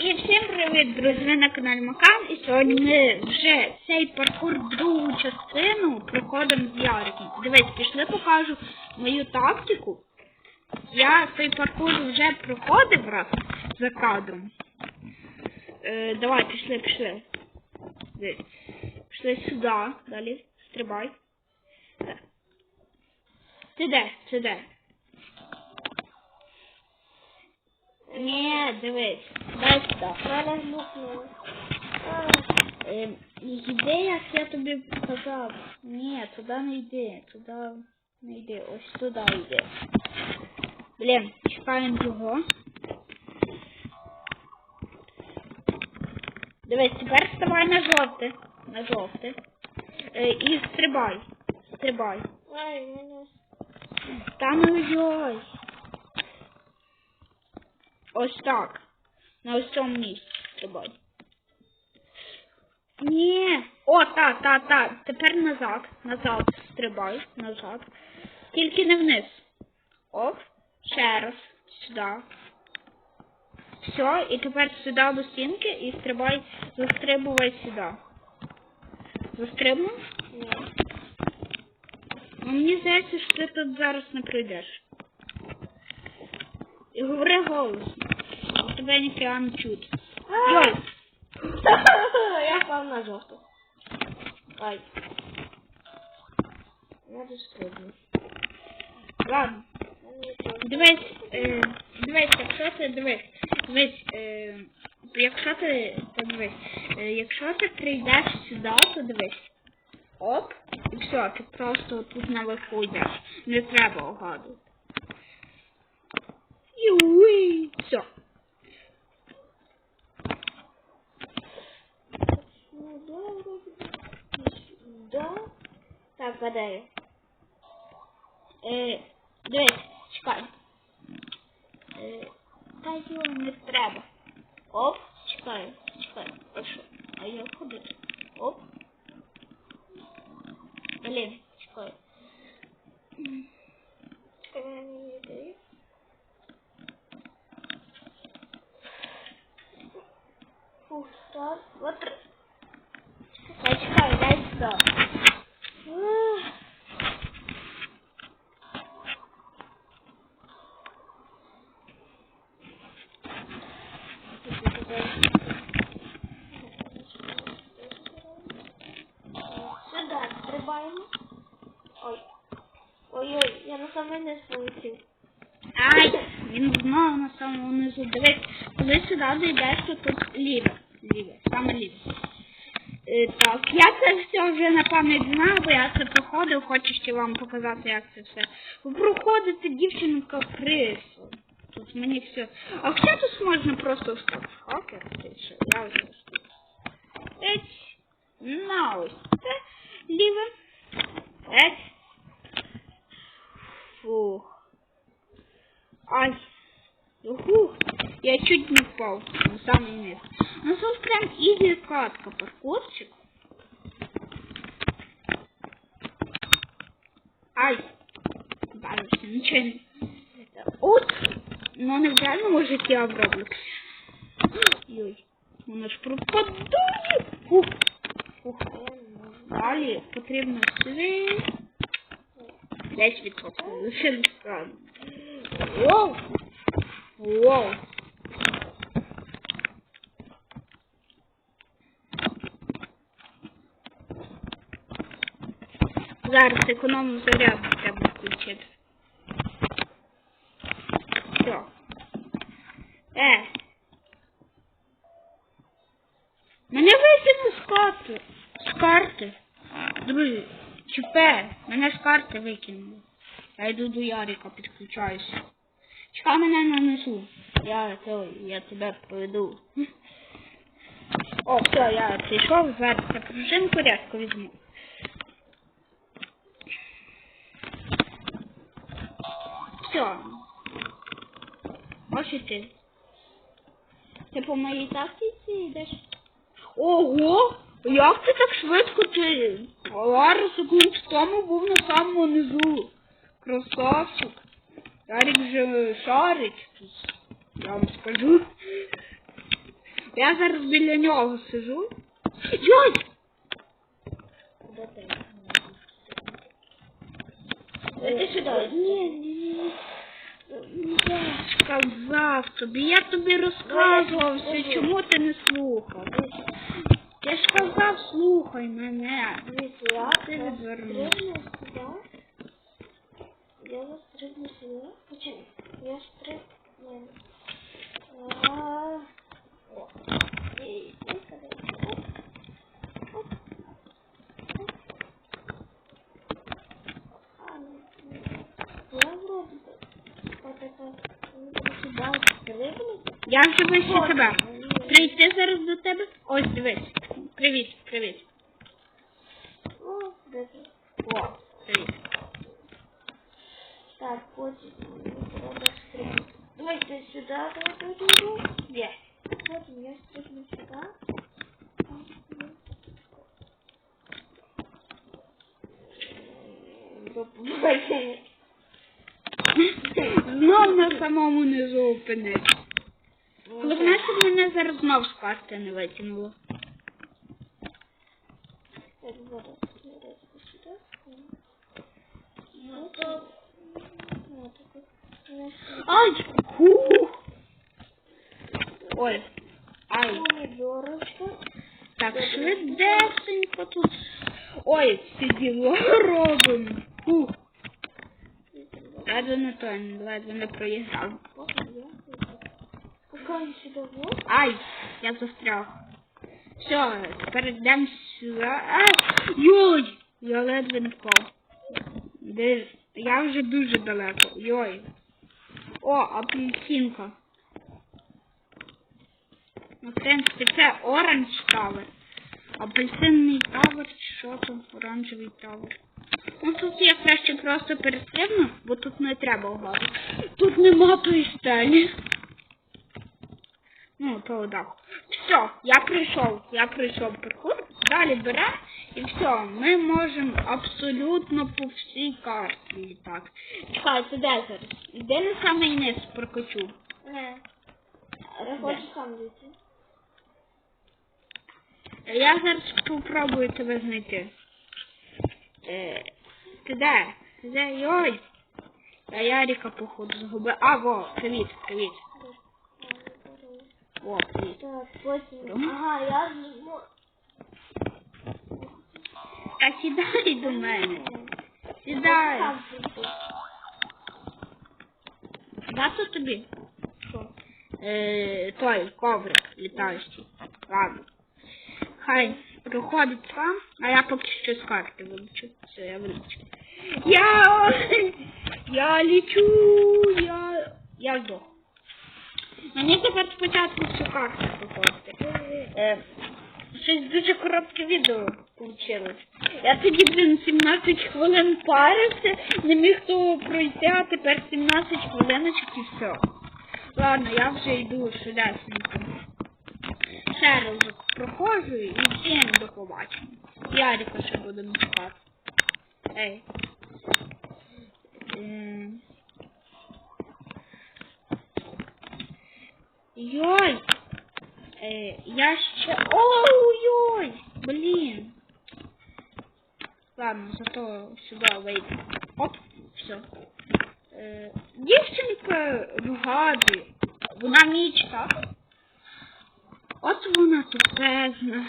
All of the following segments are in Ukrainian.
І всім привіт, друзі! На каналі Макан. І сьогодні ми вже цей паркур другу частину проходимо з Яриком. Дивись, пішли покажу мою тактику. Я цей паркур вже проходив раз за кадром. Е, давай, пішли, пішли. Дивись. Пішли сюди, далі, стрибай. Ти де? Ти де? Ні, дивись, дай сюди. Мене гнукнуло. Е, йди, як я тобі показав. Ні, туди не йди, туди не йди, ось туди йди. Блін, чекаємо його. Дивись, тепер вставай на жовте. На жовте. Е, і стрибай. Стрибай. Ай, мене. Та не ой. Ось так. На ось цьому місці стрибай. Ні. О, та, та, та. Тепер назад. Назад. Стрибай. Назад. Тільки не вниз. Оп. Ще раз. Сюди. Все, і тепер сюди до стінки і стрибай, застрибувай сюди. Застрибнув? Ні. Мені здається, що ти тут зараз не пройдеш. І говори голосно. бо Тебе ніфіга не чути. Йой, Я впав на жовту. Ай. Я дострибну. ладно. Дивись, е, дивись, якщо ти дивись, дивись, е, якщо ти, дивись, е, якщо ти прийдеш сюди, то дивись. Оп, і все, ти просто тут наверху йдеш. Не треба огадувати. Юй, все. Да. Так, гадаю. Е, дивись, чекай. Е, та його не треба. Оп, чекай, чекай. А? А я ходити. Оп. Блін, чекай. Чекай, мене не йде. Фух, так. Вот. Чекай, Ух. Сюди стрибаємо. Ой. Ой-ой, я на самий низ полетів. Ай, він знову на самому низу. Дивись, коли сюди дійдеш, то тут ліве. Ліве, саме ліве. Е, так, я це все вже на пам'ять знаю, бо я це проходив, хочу ще вам показати, як це все. Ви проходите дівчину капрису. Тут мені все. А хоча тут можна просто ти що, я ось тут. Еть, на ось. Це ліве. Еть. Фух. Ай. Ух, я чуть не впал на самый низ. Ну тут прям изи катка, паркурчик. Ай. Бабушка, ничего не... От, ну не в реальному житті, а в Роблоксі. Йой, воно ж пропадає. Фух. Фух. Далі потрібно сюди. 10% лише не справді. Воу! Воу! Зараз економну зарядку треба включити. Все. Е. Мене викинули з карти. З карти. Друзі, чіпе, мене з карти викинули. Я йду до Ярика, підключаюся. Чекай мене на низу. Я, то, я тебе проведу. О, все, я прийшов, зараз пружинку рядко візьму. Все. Ось і ти. Ти по моїй тактиці йдеш? Ого! Як ти так швидко ти? Пару секунд тому був на самому низу. Красавчик. Ярик же шарить. Я вам скажу. Я зараз біля нього сижу. Йой! Куди ти? Іди сюди. Ні, ні. Я. Сказав тобі, я тобі розказував все, чому ти не слухав? Я ж казав, слухай мене. Я Ти відвернув. Я застрибну сюди. Я стрибну. А, о. І- і сюди. Оп. Оп. Оп. А, ну, ну. Я вроде бы вот это ну, сюда стрибну. Я вже вище тебе. Прийти зараз до тебе. Ось дивись. Привіт, привіт. О, привіт. Так, стрибнути. Давайте сюди, давай, давай, давай. Є. Потім я стрибну сюди. Знов на самому низу опинився. Головне, щоб мене зараз знов з карти не витягнуло. Ну. Ну, ну, Ай! Фух! Ой. Ай. Так, швидесенько тут. Ой, це діло робимо. Фух. Ледве не той, ледве не проїжджав. Потім я Пока я сюди вот. Ай, я застряг. Все, тепер йдемо сюди. А, йой! Я ледве не? Я вже дуже далеко. Йой. О, апельсинка. Ну, в принципі, це оранж тавер. Апельсинний тавер, що там, оранжевий тавер. Ну тут я краще просто перестрибну, бо тут не треба угоди. Тут нема тої. Ну, то так. Все, я прийшов, я прийшов паркур, далі бере і все, ми можемо абсолютно по всій карті літати. Чекай, це де зараз? Іди на самий низ прокочу. Не. Я хочу сам дійти. Я зараз спробую тебе знайти. Е, ти де? Ти де? Йой! Я Яріка, походу, згубив. А, во, привіт, привіт. Так, потім. Ага, я зможу. Та сідай до мене. Сідай. Дати тобі? Що? Е, той коврик літаючий. Ладно. Хай проходить сам, а я поки що з карти вилучу. Все, я вилучу. Я, я лічу, я, я здох. Мені тепер спочатку всю карту проходити. Е, щось дуже коротке відео вийшло. Я тоді, блін, 17 хвилин парився, не міг того пройти, а тепер 17 хвилиночок і все. Ладно, я вже йду швидесенько. Ще разок проходжу і всім до побачення. Ярика ще будемо чекати. Ей. Ем. Йой! Е, я ще... Ой-ой! Блін! Ладно, зато сюди вийду. Оп, все. Е, дівчинка вгадує. Вона ніч, так? От вона тупезна.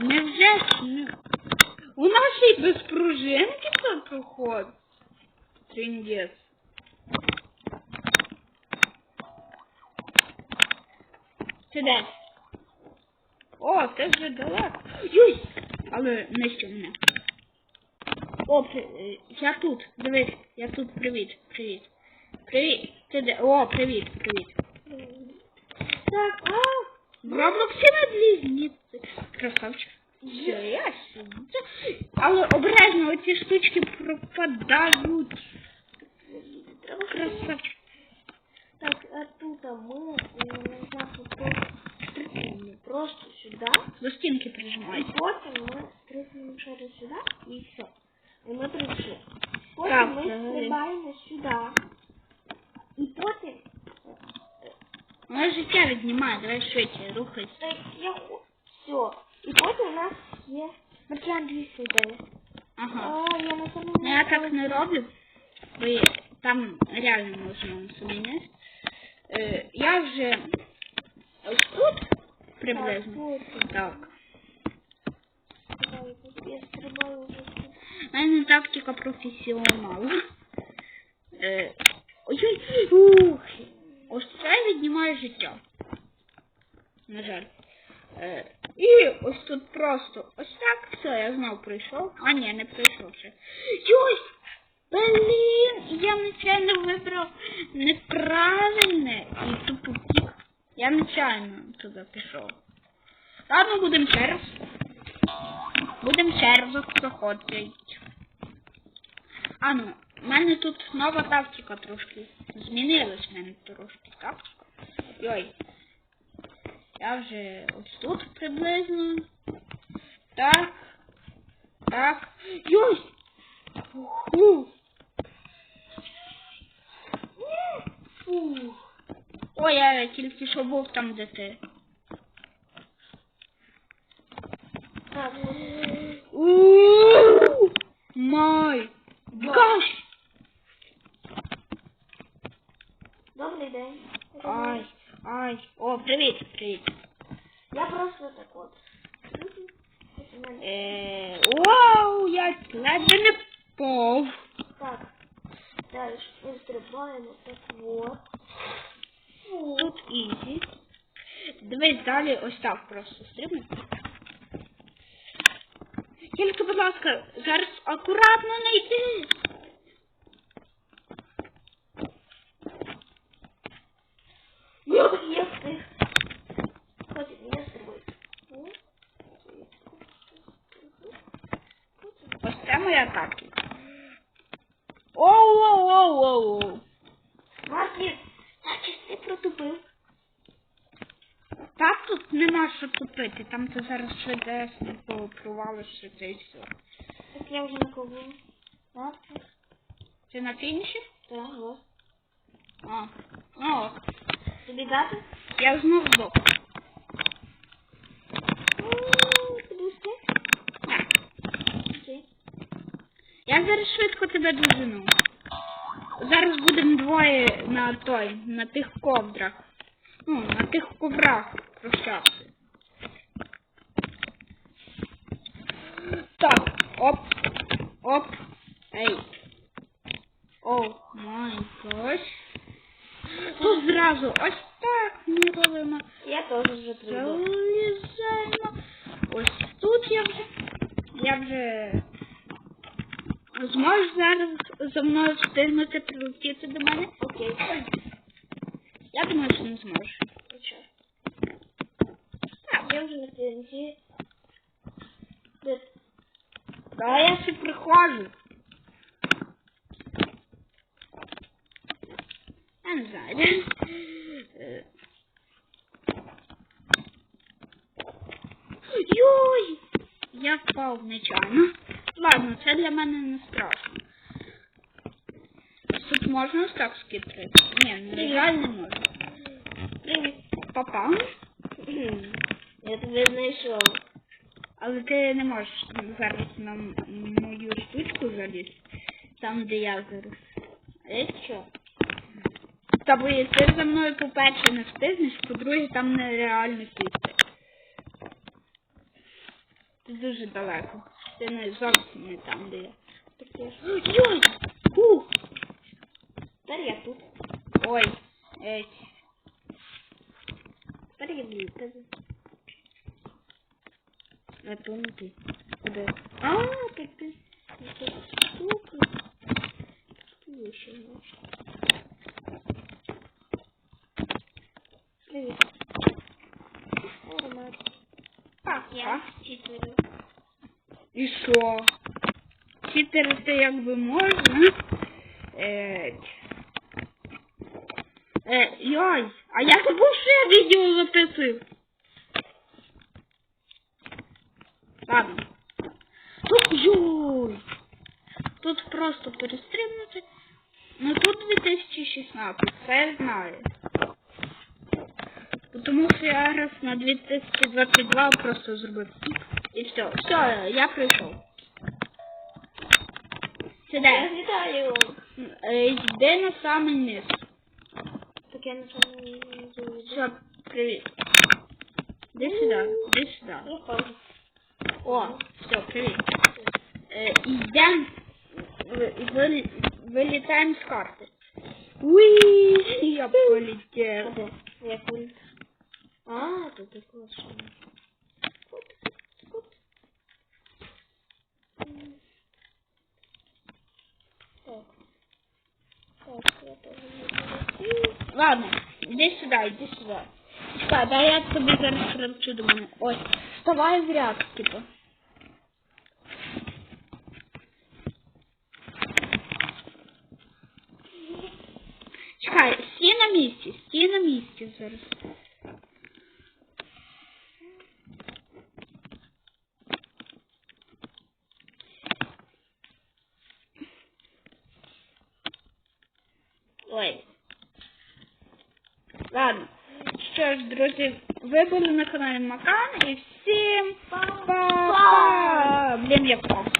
Невже ж. Вона ще й без пружинки тут проходить. Тріндець. Де? О, ти вже далеко. Юй! Але нижче мене. О, при... е, я тут. Дивись, я тут. Привіт, привіт. Привіт. Ти де? О, привіт, привіт. Так, а! Роблоксі на близнюці. Красавчик. Я сюди. Але обережно оці штучки пропадають. Красавчик. Так, а тут ми е, просто сюди. До стінки І прижимай. потім ми стрибнемо через сюди і все. Прийшли. Потім Так, ми взагалі. стрибаємо сюди. І потім Воно життя віднімає, давай швидше, рухайся. Так, я. Все. І потім у нас є... Маркіан 209. Ага. А, я на самому... Ну я так не роблю, бо там реально можна собі нести. Я вже тут Так. Я стрибаю вже. У мене тактика професіонала. Е, ой-ой, ух. Ось це віднімає життя. На жаль. Е, і ось тут просто ось так все, я знов прийшов. А ні, не прийшов ще. Йой! Блін! Я нечайно вибрав неправильне і тупо. Я нечайно туди пішов. Ладно, будемо ще раз. Будемо ще проходити. А ну, в мене тут нова тактика трошки. Змінилась в мене трошки тактика. Йой. Я вже ось тут приблизно. Так. Так. Йой! Фу. Фу. Ой, я тільки що був там, де ти. Так, Ууу! Май! Гаш! добрий день. Ай, ай. О, привіт, привіт. Я просто так от. Е, вау, я ледве не впав. Так. Далі ми стрибаємо так от. Фу. Тут ізі. Дивись, далі ось так просто стрибни. Тільки, будь ласка, зараз акуратно не йди. Я я встиг. Хватить, не стрибай. О. Ось це моя тактика. Оу-оу-оу-оу. Мартін, значить ти протупив. Так тут тупити, там ти зараз швидесенько провалишся це і все. Так я вже на кого? Ти на фініші? Так, ось. А, ну ок. Тобі дати? Я знов здох. Я зараз швидко тебе дожену. Зараз будемо двоє на той, на тих ковдрах. Ну, на тих коврах прощався. Так, оп, оп, ей. О, май гаш. Тут зразу ось так ми робимо. Я теж вже прийду. Залізаємо. Ось тут я вже. Я вже. Зможеш зараз за мною встигнути прилетіти до мене? Окей. Я думаю, що не зможеш. Нічого. Так, я вже на кінці. Де? Та я ще приходжу. Я не знаю. Йой! Я впав нечайно. Ладно, це для мене не страшно. Тут можна так скитрити? Ні, на жаль, не можна. Привіт. Папа. Я тебе знайшов. Але ти не можеш зараз на мою штучку залізти, там, де я зараз. Я що? Та бо ти за мною, по-перше, не встигнеш, по-друге, там нереально сісти. Ти дуже далеко. Ти не зовсім не там, де я. Так. Йой! Ух! Тепер я тут. Ой, ей. Тепер я в А ти. Куди? А, так ти. Ти штуки. Ти ще можеш. Привіт. Нормально. Так, Я читаю. І що? Читерити якби можна. Е, е, йой, а я що я відео записую. Ладно. Тут йой. Тут просто перестрибнути. Ну тут 2016, це я знаю. Тому що я раз на 2022 просто зробив. І все. Все, я прийшов. Сідай. Вітаю. Е, Йди на самий низ. Так я на самому низу. Все, привіт. Іди сюди, іди сюди. О, все, привіт. Е, Йдемо, ви- ви- вилітаємо з карти. Уи, я полетів. Де? Я куль. А, тут такое що. Так. Так, я тоже не полетів. Ладно, іди сюди, іди сюди. Чекай, дай я тобі зараз прилечу до мене. Ось, вставай в ряд, типу. місці, стій на місці зараз. Ой. Ладно. Що ж, друзі, ви були на каналі Макан і всім па-па! Блін, я впав.